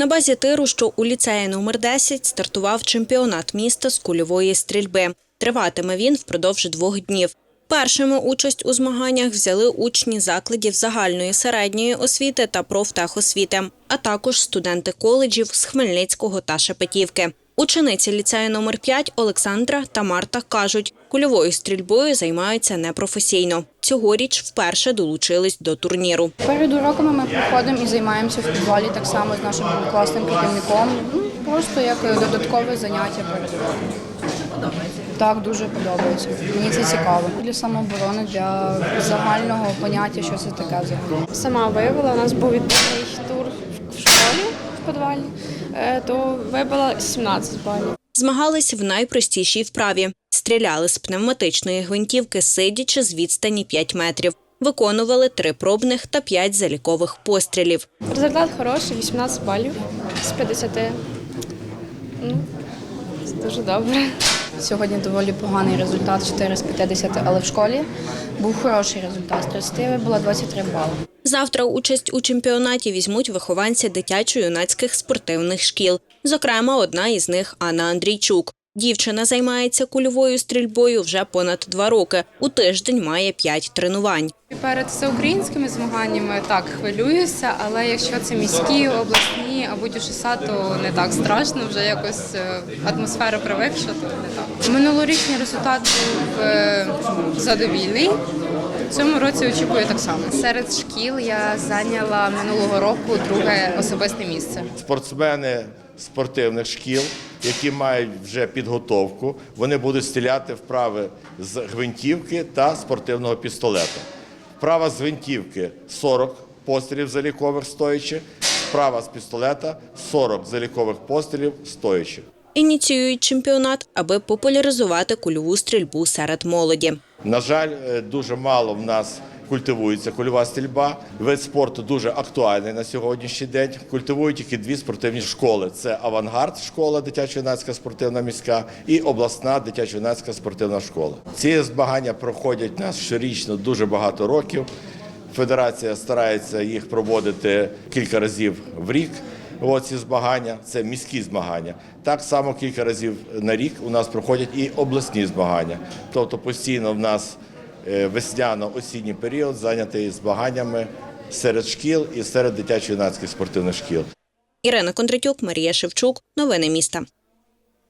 На базі тиру, що у ліцеї номер 10 стартував чемпіонат міста з кульової стрільби. Триватиме він впродовж двох днів. Першими участь у змаганнях взяли учні закладів загальної середньої освіти та профтехосвіти, а також студенти коледжів з Хмельницького та Шепетівки. Учениці ліцею номер 5 Олександра та Марта кажуть, кульовою стрільбою займаються непрофесійно. Цьогоріч вперше долучились до турніру. Перед уроками ми приходимо і займаємося в підвалі так само з нашим класним керівником. Ну, просто як додаткове заняття перед уроками. Так, дуже подобається. Мені це цікаво. Для самооборони, для загального поняття, що це таке взагалі. сама виявила. У нас був відбірний тур в школі в підвалі, то вибила 17 балів. Змагались в найпростішій вправі. Стріляли з пневматичної гвинтівки, сидячи з відстані 5 метрів. Виконували три пробних та п'ять залікових пострілів. Результат хороший, 18 балів з 50. Ну, це дуже добре. Сьогодні доволі поганий результат 4 з 50, але в школі був хороший результат. З 30 вибула 23 бали. Завтра участь у чемпіонаті візьмуть вихованці дитячо-юнацьких спортивних шкіл. Зокрема, одна із них Анна Андрійчук. Дівчина займається кульовою стрільбою вже понад два роки. У тиждень має п'ять тренувань. Перед всеукраїнськими змаганнями так хвилююся, але якщо це міські, обласні або ДЮШСА, то не так страшно. Вже якось е, атмосфера привикша, то не так. Минулорічний результат був е, задовільний. В цьому році очікую так само. Серед шкіл я зайняла минулого року друге особисте місце. спортсмени спортивних шкіл, які мають вже підготовку, вони будуть стріляти вправи з гвинтівки та спортивного пістолета. Вправа з гвинтівки 40 пострілів залікових стоячи, вправа з пістолета 40 залікових пострілів стоячи. Ініціюють чемпіонат, аби популяризувати кульову стрільбу серед молоді. На жаль, е, дуже мало в нас культивується кульова стрільба. Вид спорту дуже актуальний на сьогоднішній день. Культивують тільки дві спортивні школи: це авангард, школа дитячо-юнацька спортивна міська і обласна дитячо-юнацька спортивна школа. Ці змагання проходять нас щорічно дуже багато років. Федерація старається їх проводити кілька разів в рік. От ці змагання це міські змагання. Так само кілька разів на рік у нас проходять і обласні змагання. Тобто постійно в нас весняно-осінній період зайнятий змаганнями серед шкіл і серед дитячо-юнацьких спортивних шкіл. Ірина Кондратюк, Марія Шевчук. Новини міста.